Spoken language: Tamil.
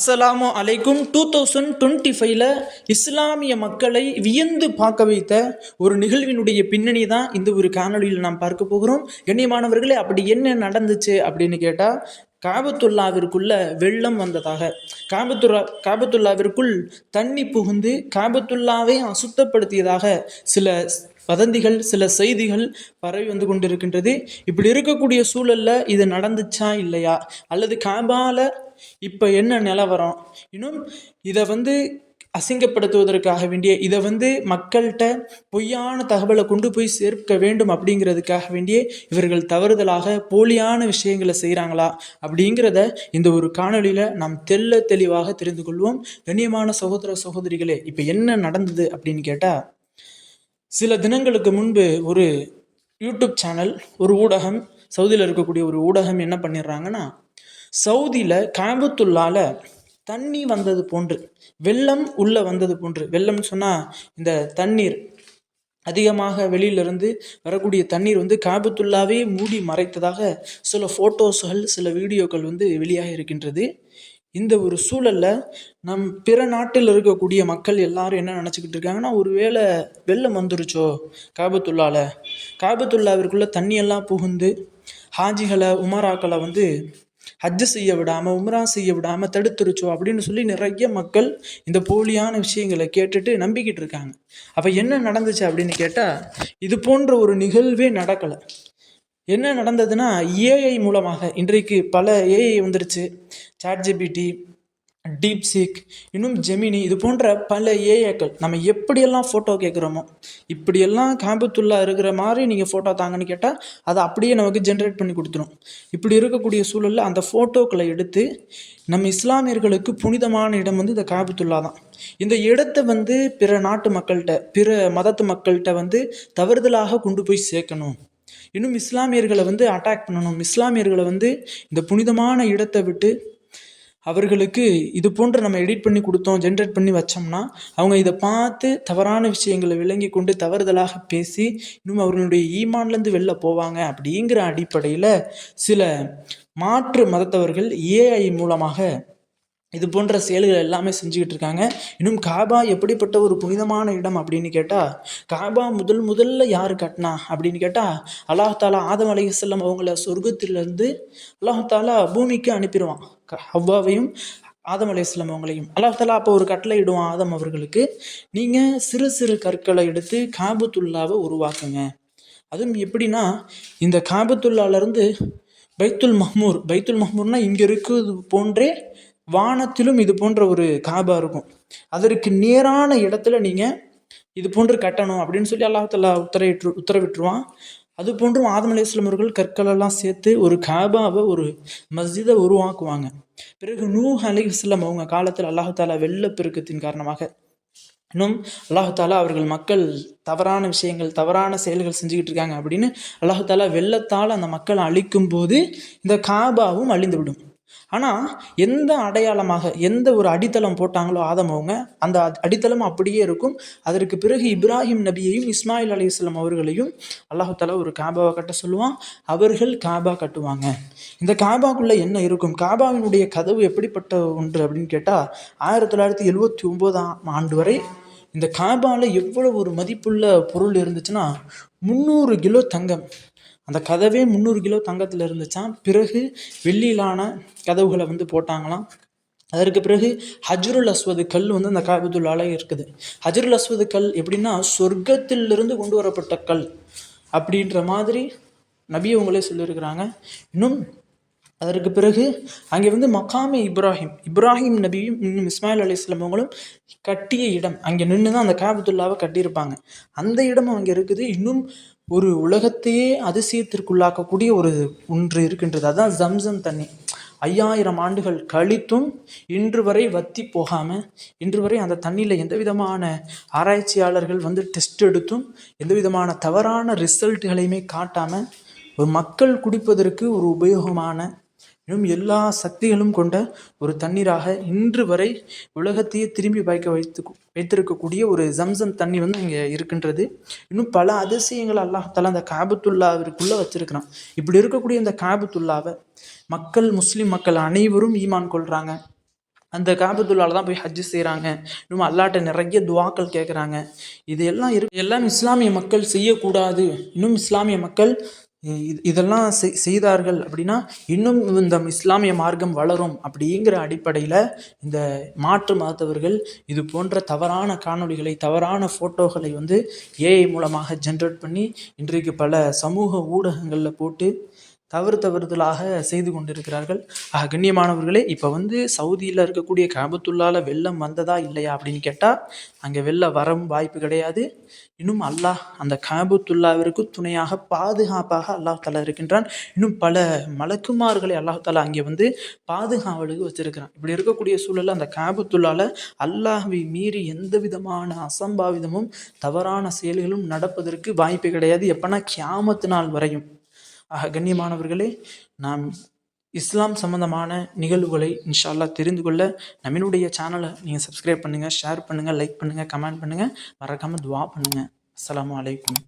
அஸ்ஸலாமு அலைக்கும். டூ தௌசண்ட் டுவெண்ட்டி ஃபைவ்ல இஸ்லாமிய மக்களை வியந்து பார்க்க வைத்த ஒரு நிகழ்வினுடைய பின்னணி தான் இந்த ஒரு காணொளியில் நாம் பார்க்க போகிறோம். கண்ணியமானவர்களே அப்படி என்ன நடந்துச்சு அப்படின்னு கேட்டால் காபத்துல்லாவிற்குள்ள வெள்ளம் வந்ததாக. காபத்துல்லா காபத்துல்லாவிற்குள் தண்ணி புகுந்து காபத்துல்லாவை அசுத்தப்படுத்தியதாக சில வதந்திகள் சில செய்திகள் பரவி வந்து கொண்டிருக்கின்றது. இப்படி இருக்கக்கூடிய சூழல்ல இது நடந்துச்சா இல்லையா? அல்லது காபால இப்போ என்ன நிலவரம் இன்னும் இதை வந்து அசிங்கப்படுத்துவதற்காக வேண்டிய இதை வந்து மக்கள்கிட்ட பொய்யான தகவலை கொண்டு போய் சேர்க்க வேண்டும் அப்படிங்கிறதுக்காக வேண்டிய இவர்கள் தவறுதலாக போலியான விஷயங்களை செய்கிறாங்களா அப்படிங்கிறத இந்த ஒரு காணொளியில் நாம் தெல்ல தெளிவாக தெரிந்து கொள்வோம். கண்ணியமான சகோதர சகோதரிகளே இப்போ என்ன நடந்தது அப்படின்னு கேட்டால் சில தினங்களுக்கு முன்பு ஒரு யூடியூப் சேனல் ஒரு ஊடகம் சவுதியில் இருக்கக்கூடிய ஒரு ஊடகம் என்ன பண்ணிடுறாங்கன்னா சவுதியில் காபத்துள்ளால தண்ணி வந்தது போன்று வெள்ளம் உள்ளே வந்தது போன்று வெள்ளம்னு சொன்னால் இந்த தண்ணீர் அதிகமாக வெளியிலிருந்து வரக்கூடிய தண்ணீர் வந்து காபத்துள்ளாவே மூடி மறைத்ததாக சில ஃபோட்டோஸ்கள் சில வீடியோக்கள் வந்து வெளியாக இருக்கின்றது. இந்த ஒரு சூழலில் நம் பிற நாட்டில் இருக்கக்கூடிய மக்கள் எல்லாரும் என்ன நினச்சிக்கிட்டு இருக்காங்கன்னா ஒரு வேளை வெள்ளம் வந்துருச்சோ காபத்துள்ளால காபத்துல்லாவிற்குள்ளே தண்ணியெல்லாம் புகுந்து ஹாஜிகளை உமராக்களை வந்து ஹஜ்ஜு செய்ய விடாமல் உம்ரா செய்ய விடாமல் தடுத்துருச்சோ அப்படின்னு சொல்லி நிறைய மக்கள் இந்த போலியான விஷயங்களை கேட்டுட்டு நம்பிக்கிட்டு இருக்காங்க. அப்போ என்ன நடந்துச்சு அப்படின்னு கேட்டால் இது போன்ற ஒரு நிகழ்வே நடக்கலை. என்ன நடந்ததுன்னா ஏஐ மூலமாக இன்றைக்கு பல ஏஐ வந்துருச்சு. சாட்ஜிபிடி டீப்சீக் இன்னும் ஜெமினி இது போன்ற பல ஏஏக்கள் நம்ம எப்படியெல்லாம் ஃபோட்டோ கேட்குறோமோ இப்படியெல்லாம் காம்பத்துள்ளா இருக்கிற மாதிரி நீங்கள் ஃபோட்டோ தாங்கன்னு கேட்டால் அதை அப்படியே நமக்கு ஜென்ரேட் பண்ணி கொடுத்துரும். இப்படி இருக்கக்கூடிய சூழலில் அந்த ஃபோட்டோக்களை எடுத்து நம்ம இஸ்லாமியர்களுக்கு புனிதமான இடம் வந்து இந்த காபத்துல்லா தான். இந்த இடத்த வந்து பிற நாட்டு மக்கள்கிட்ட பிற மதத்து மக்கள்கிட்ட வந்து தவறுதலாக கொண்டு போய் சேர்க்கணும். இன்னும் இஸ்லாமியர்களை வந்து அட்டாக் பண்ணணும். இஸ்லாமியர்களை வந்து இந்த புனிதமான இடத்தை விட்டு அவர்களுக்கு இது போன்று நம்ம எடிட் பண்ணி கொடுத்தோம் ஜென்ரேட் பண்ணி வச்சோம்னா அவங்க இதை பார்த்து தவறான விஷயங்களை விளங்கி கொண்டு தவறுதலாக பேசி இன்னும் அவர்களுடைய ஈமான்லேருந்து வெளில போவாங்க அப்படிங்கிற அடிப்படையில் சில மாற்று மதத்தவர்கள் ஏஐ மூலமாக இது போன்ற செயல்கள் எல்லாமே செஞ்சுக்கிட்டு இருக்காங்க. இன்னும் காபா எப்படிப்பட்ட ஒரு புனிதமான இடம் அப்படின்னு கேட்டால் காபா முதல் முதல்ல யார் கட்டினா அப்படின்னு கேட்டால் அல்லாஹாலா ஆதம் அலையுசல்லம் அவங்கள சொர்க்கத்திலேருந்து அல்லாஹாலா பூமிக்கு அனுப்பிடுவான். ஹவ்வாவையும் ஆதம் அலையுஸ்லாம் அவங்களையும். அல்லாஹாலா அப்போ ஒரு கட்டளை இடுவான் ஆதம் அவர்களுக்கு நீங்கள் சிறு சிறு கற்களை எடுத்து காபத்துல்லாவை உருவாக்குங்க. அதுவும் எப்படின்னா இந்த காபத்துல்லாலேருந்து பைத்துல் மஹ்மூர் பைத்துல் மஹ்மூர்னால் இங்கே இருக்கிறது போன்றே வானத்திலும் இது போன்ற ஒரு காபா இருக்கும். அதற்கு நேரான இடத்துல நீங்கள் இது போன்று கட்டணும் அப்படின்னு சொல்லி அல்லாஹல்லா உத்தரவிட்டு உத்தரவிட்டுருவான். அது போன்றும் ஆதம் அலிஸ்லாம் அவர்கள் கற்களெல்லாம் சேர்த்து ஒரு காபாவை ஒரு மஸ்ஜிதை உருவாக்குவாங்க. பிறகு நூ அலிஸ்லாம் அவங்க காலத்தில் அல்லாஹாலா வெள்ளப்பெருக்கத்தின் காரணமாக இன்னும் அல்லாஹாலா அவர்கள் மக்கள் தவறான விஷயங்கள் தவறான செயல்கள் செஞ்சுக்கிட்டு இருக்காங்க அப்படின்னு அல்லாஹாலா வெள்ளத்தால் அந்த மக்களை அழிக்கும் போது இந்த காபாவும் அழிந்துவிடும். ஆனால் எந்த அடையாளமாக எந்த ஒரு அடித்தளம் போட்டாங்களோ ஆதம் அவங்க அந்த அடித்தளம் அப்படியே இருக்கும். அதற்கு பிறகு இப்ராஹிம் நபியையும் இஸ்மாயில் அலி இஸ்லாம் அவர்களையும் அல்லாஹால ஒரு காபாவை கட்ட சொல்லுவான். அவர்கள் காபா கட்டுவாங்க. இந்த காபாக்குள்ளே என்ன இருக்கும்? காபாவினுடைய கதவு எப்படிப்பட்ட ஒன்று அப்படின்னு கேட்டால் ஆயிரத்தி தொள்ளாயிரத்தி எழுவத்தி ஒம்போதாம் ஆண்டு வரை இந்த காபாவில் எவ்வளோ ஒரு மதிப்புள்ள பொருள் இருந்துச்சுன்னா முந்நூறு கிலோ தங்கம். அந்த கதவே முந்நூறு கிலோ தங்கத்தில் இருந்துச்சான் பிறகு வெள்ளியிலான கதவுகளை வந்து போட்டாங்களாம். அதற்கு பிறகு ஹஜ்ருல் அஸ்வது கல் வந்து அந்த காபத்துள்ளால இருக்குது. ஹஜ்ருல் அஸ்வது கல் எப்படின்னா சொர்க்கத்திலிருந்து கொண்டு வரப்பட்ட கல் அப்படின்ற மாதிரி நபி அவங்களே சொல்லியிருக்கிறாங்க. இன்னும் அதற்கு பிறகு அங்கே வந்து மக்காமே இப்ராஹிம். இப்ராஹிம் நபியும் இன்னும் இஸ்மாயில் அலி இஸ்லாம் அவங்களும் கட்டிய இடம். அங்கே நின்று தான் அந்த காபத்துல்லாவை கட்டியிருப்பாங்க. அந்த இடம் அங்கே இருக்குது. இன்னும் ஒரு உலகத்தையே அதிசயத்திற்குள்ளாக்கக்கூடிய ஒரு ஒன்று இருக்கின்றது. அதுதான் ஜம்சம் தண்ணி. ஐயாயிரம் ஆண்டுகள் கழித்தும் இன்று வரை வத்தி போகாமல் இன்று வரை அந்த தண்ணியில் எந்த விதமான ஆராய்ச்சியாளர்கள் வந்து டெஸ்ட் எடுத்தும் எந்த விதமான தவறான ரிசல்ட்டுகளையுமே காட்டாமல் ஒரு மக்கள் குடிப்பதற்கு ஒரு உபயோகமான இன்னும் எல்லா சக்திகளும் கொண்ட ஒரு தண்ணீராக இன்று வரை உலகத்தையே திரும்பி பாய்க்க வைத்து வைத்திருக்கக்கூடிய ஒரு ஜம்சம் தண்ணி வந்து இங்கே இருக்கின்றது. இன்னும் பல அதிசயங்கள் அல்லாஹால அந்த காபத்துல்லாவிற்குள்ளே வச்சிருக்கிறான். இப்படி இருக்கக்கூடிய இந்த காபத்துல்லாவை மக்கள் முஸ்லீம் மக்கள் அனைவரும் ஈமான் கொள்கிறாங்க அந்த காபத்துள்ளால தான் போய் ஹஜ்ஜு செய்கிறாங்க இன்னும் அல்லாட்ட நிறைய துவாக்கள் கேட்குறாங்க இது எல்லாம் இருக்கு எல்லாம் இஸ்லாமிய மக்கள் செய்யக்கூடாது. இன்னும் இஸ்லாமிய மக்கள் இது இதெல்லாம் செய்- செய்தார்கள் அப்படின்னா இன்னும் இந்த இஸ்லாமிய மார்க்கம் வளரும் அப்படிங்கிற அடிப்படையில் இந்த மாற்று மதத்தவர்கள் இது போன்ற தவறான காணொளிகளை தவறான ஃபோட்டோகளை வந்து ஏஐ மூலமாக ஜென்ரேட் பண்ணி இன்றைக்கு பல சமூக ஊடகங்களில் போட்டு தவறு தவறுதலாக செய்து கொண்டிருக்கிறார்கள். ஆக கண்ணியமானவர்களே இப்போ வந்து சவுதியில் இருக்கக்கூடிய காபத்துள்ளால வெள்ளம் வந்ததா இல்லையா அப்படின்னு கேட்டால் அங்கே வெள்ளம் வரவும் வாய்ப்பு கிடையாது. இன்னும் அல்லாஹ் அந்த காபத்துல்லாவிற்கு துணையாக பாதுகாப்பாக அல்லாஹ் தலா இருக்கின்றான். இன்னும் பல மலக்குமார்களை அல்லாஹ் தலா அங்கே வந்து பாதுகாவலுக்கு வச்சிருக்கிறான். இப்படி இருக்கக்கூடிய சூழலில் அந்த காபத்துள்ளால அல்லாஹை மீறி எந்த விதமான அசம்பாவிதமும் தவறான செயல்களும் நடப்பதற்கு வாய்ப்பு கிடையாது. எப்போனா கியாமத்து நாள் வரையும். ஆக கண்ணியமானவர்களே நாம் இஸ்லாம் சம்பந்தமான நிகழ்வுகளை இன்ஷால்லா தெரிந்து கொள்ள நம்மளுடைய சேனலை நீங்கள் சப்ஸ்கிரைப் பண்ணுங்கள் ஷேர் பண்ணுங்கள் லைக் பண்ணுங்கள் கமெண்ட் பண்ணுங்கள் மறக்காமல் துவா பண்ணுங்கள் அஸ்லாம் வலைக்கம்